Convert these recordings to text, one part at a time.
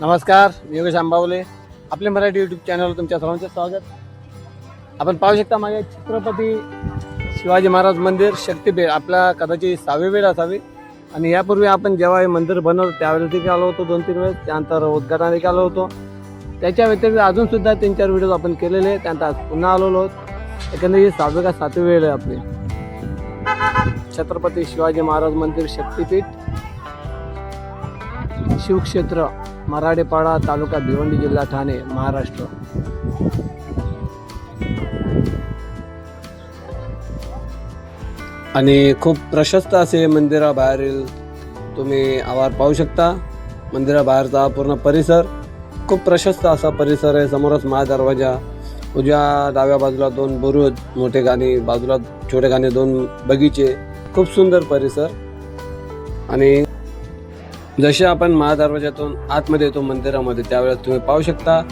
नमस्कार मी योगेश आंबावले. आपले मराठी यूट्यूब चॅनलवर तुमच्या सर्वांचे स्वागत. आपण पाहू शकता मागे छत्रपती शिवाजी महाराज मंदिर शक्तीपीठ आपला कदाचित सहावी वेळ असावी. आणि यापूर्वी आपण जेव्हा हे मंदिर बनवलं त्यावेळेस देखील आलो होतो दोन तीन वेळेस. त्यानंतर उद्घाटन देखील आलो होतो. त्याच्या व्यतिरिक्त अजूनसुद्धा तीन चार व्हिडिओ आपण केलेले आहेत. त्यानंतर आज पुन्हा आलेलो आहोत. एकंदरीत ही सहावी का सातवी वेळ आहे आपली. छत्रपती शिवाजी महाराज मंदिर शक्तीपीठ शिवक्षेत्र. मराठेपाडा तालुका भिवंडी जिल्हा ठाणे महाराष्ट्र. आणि खूप प्रशस्त असे मंदिराबाहेरील तुम्ही आवार पाहू शकता. मंदिराबाहेरचा पूर्ण परिसर खूप प्रशस्त असा परिसर आहे. समोरच महादरवाजा उजव्या डाव्या बाजूला दोन बुरुज मोठे गाणे बाजूला छोटे गाणे दोन बगीचे. खूप सुंदर परिसर. आणि जसे आपण महादरवाज्यातून आतमध्ये येतो मंदिरामध्ये त्यावेळेस तुम्ही पाहू शकता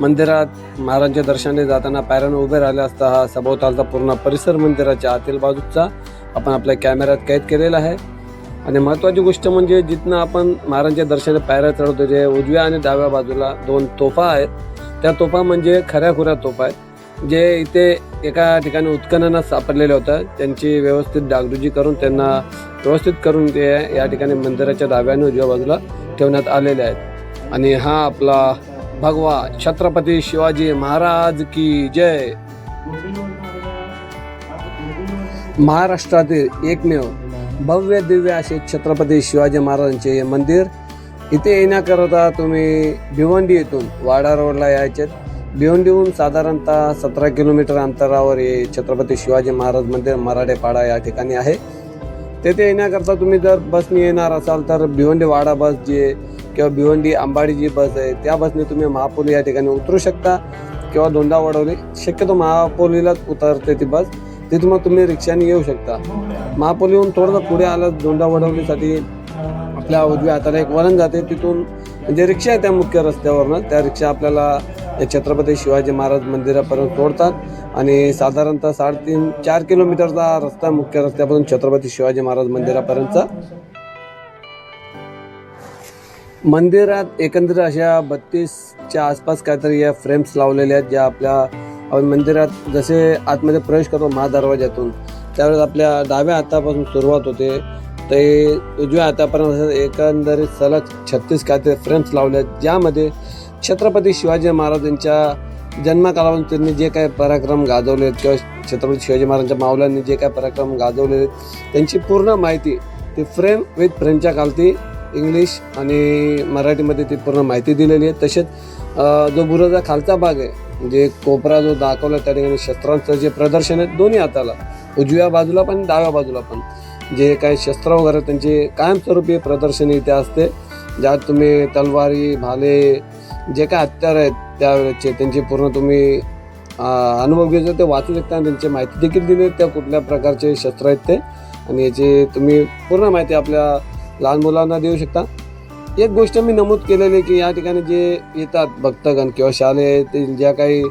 मंदिरात महाराजांच्या दर्शनाने जाताना पायऱ्यानं उभे राहिले असता हा सभोवतालचा पूर्ण परिसर मंदिराच्या आतील बाजूचा आपण आपल्या कॅमेऱ्यात कैद केलेला आहे. आणि महत्त्वाची गोष्ट म्हणजे जिथनं आपण महाराजांच्या दर्शनाने पायऱ्या चढवतो जे उजव्या आणि डाव्या बाजूला दोन तोफा आहेत त्या तोफा म्हणजे खऱ्या खुऱ्या तोफा आहेत जे इथे एका ठिकाणी उत्खननात सापडलेल्या होत्या त्यांची व्यवस्थित डागडुजी करून त्यांना व्यवस्थित करून ते या ठिकाणी मंदिराच्या डाव्याने उजव्या बाजूला ठेवण्यात आलेले आहेत. आणि हा आपला भगवा छत्रपती शिवाजी महाराज की जय. महाराष्ट्रातील एकमेव भव्य दिव्य असे छत्रपती शिवाजी महाराजांचे हे मंदिर इथे येण्याकरता तुम्ही भिवंडी येथून वाडा रोडला यायचे भिवंडीहून साधारणतः सतरा किलोमीटर अंतरावर हे छत्रपती शिवाजी महाराज मंदिर मराठेपाडा या ठिकाणी आहे. तेथे येण्याकरता तुम्ही जर बसने येणार असाल तर भिवंडी वाडा बस जी आहे किंवा भिवंडी अंबाडी जी बस आहे त्या बसने तुम्ही महापूर या ठिकाणी उतरू शकता किंवा धोंडा वडवली शक्यतो महापोलीलाच उतरते ती बस. तिथून मग तुम्ही रिक्षाने येऊ शकता. महापोलीहून थोडंसं पुढे आलं धोंडा वडवलीसाठी आपल्या उजव्या हाताला एक वळण जाते. तिथून म्हणजे रिक्षा आहे त्या मुख्य रस्त्यावरनं. त्या रिक्षा आपल्याला छत्रपती शिवाजी महाराज मंदिरापर्यंत सोडतात. आणि साधारणतः साडेतीन चार किलोमीटरचा रस्ता मुख्य रस्त्यापासून छत्रपती शिवाजी महाराज मंदिरापर्यंतचा मंदिरात एकंदरीत अशा बत्तीसच्या आसपास काहीतरी या फ्रेम्स लावलेल्या आहेत ज्या आपल्या आपण मंदिरात जसे आतमध्ये प्रवेश करतो महादरवाज्यातून त्यावेळेस आपल्या डाव्या हातापासून सुरुवात होते. ते उजव्या हातापर्यंत एकंदरीत सलग छत्तीस काहीतरी फ्रेम्स लावले आहेत ज्यामध्ये छत्रपती शिवाजी महाराजांच्या जन्मकालापासून त्यांनी जे काही पराक्रम गाजवले आहेत किंवा छत्रपती शिवाजी महाराजांच्या मावल्यांनी जे काही पराक्रम गाजवले आहेत त्यांची पूर्ण माहिती ती फ्रेम विथ फ्रेमच्या खालती इंग्लिश आणि मराठीमध्ये ती पूर्ण माहिती दिलेली आहे. तसेच जो बुराचा खालचा भाग आहे म्हणजे कोपरा जो दाखवला त्या ठिकाणी शस्त्रांचं जे प्रदर्शन आहे दोन्ही हाताला उजव्या बाजूला पण डाव्या बाजूला पण जे काही शस्त्र वगैरे त्यांची कायमस्वरूपी प्रदर्शनी इथे असते ज्यात तुम्ही तलवारी भाले जे काय हत्यार आहेत त्यावेळेचे त्यांची पूर्ण तुम्ही अनुभव घेऊ ते वाचू शकता आणि त्यांची माहिती देखील दिली त्या कुठल्या प्रकारचे शस्त्र आहेत ते. आणि याची तुम्ही पूर्ण माहिती आपल्या लहान मुलांना देऊ शकता. एक गोष्ट मी नमूद केलेली आहे की या ठिकाणी जे येतात भक्तगण किंवा शालेतील ते ज्या काही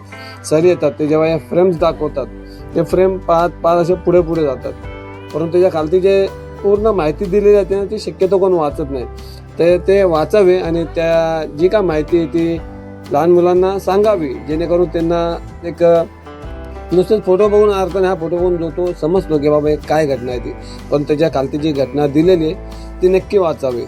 सर येतात ते जेव्हा या फ्रेम्स दाखवतात ते फ्रेम पाहत पाहत असे पुढे पुढे जातात. परंतु त्याच्या खालती जे पूर्ण माहिती दिलेली जाते ना ती शक्यतो कोण वाचत नाही. ते ते वाचावे आणि त्या जी काय माहिती आहे ती लहान मुलांना सांगावी जेणेकरून त्यांना एक नुसतेच फोटो बघून अर्थ हा फोटो बघून जो तो समजतो की बाबा एक काय घटना आहे ती. पण त्याच्या खालती जी घटना दिलेली आहे ती नक्की वाचावी.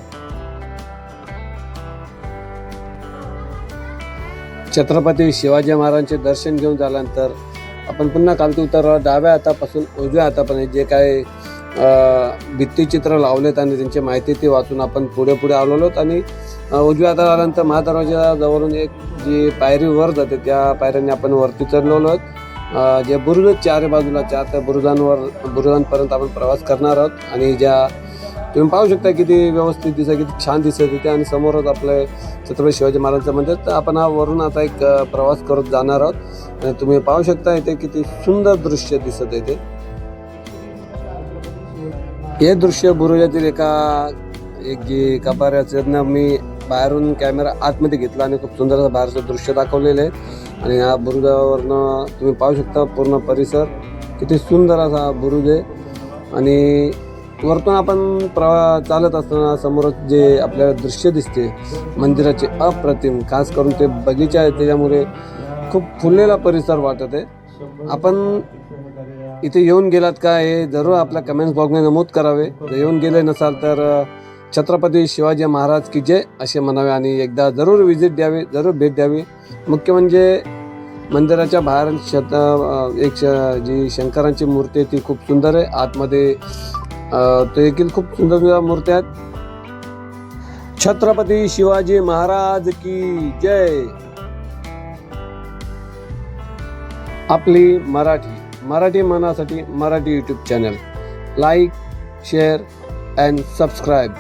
छत्रपती शिवाजी महाराजांचे दर्शन घेऊन झाल्यानंतर आपण पुन्हा खालती उतर डाव्या हातापासून उजव्या हातापर्यंत जे काय भित्तीचित्र लावलेत आणि त्यांची माहिती ती वाचून आपण पुढे पुढे आलेलो आहोत. आणि उजव्या हाताला आल्यानंतर महादरवाजा जवळून एक जी पायरी वर जाते त्या पायऱ्यांनी आपण वरती चढलेलो आहोत. जे बुरुज चार बाजूला चार त्या बुरुजांवर बुरुजांपर्यंत आपण प्रवास करणार आहोत. आणि ज्या तुम्ही पाहू शकता किती व्यवस्थित दिसत किती छान दिसत तिथे आणि समोरच आपले छत्रपती शिवाजी महाराजांचं मंदिर. तर आपण हा वरून आता एक प्रवास करत जाणार आहोत. आणि तुम्ही पाहू शकता इथे किती सुंदर दृश्य दिसत आहे ते. हे दृश्य बुरुजातील एका एक जी कपाऱ्याचं मी बाहेरून कॅमेरा आतमध्ये घेतला आणि खूप सुंदर असं बाहेरचं दृश्य दाखवलेलं आहे. आणि या बुरुजावरनं तुम्ही पाहू शकता पूर्ण परिसर. किती सुंदर असा बुरुज आहे. आणि वरतून आपण प्रवा चालत असताना समोर जे आपल्याला दृश्य दिसते मंदिराचे अप्रतिम खास करून ते बगीचा आहे. त्याच्यामुळे खूप फुललेला परिसर वाटत आहे. आपण इथे येऊन गेलात का हे जरूर आपल्या कमेंट्स बॉक्सने नमूद करावे. जर येऊन गेले नसाल तर छत्रपती शिवाजी महाराज की जय असे म्हणावे आणि एकदा जरूर विजिट द्यावी जरूर भेट द्यावी. मुख्य म्हणजे मंदिराच्या बाहेर शत एक श- जी शंकरांची मूर्ती आहे ती खूप सुंदर आहे. आतमध्ये तो ते देखील खूप सुंदर सुंदर मूर्त्या आहेत. छत्रपती शिवाजी महाराज की जय. आपली Marathi Marathi मनासाठी Marathi YouTube channel like share and subscribe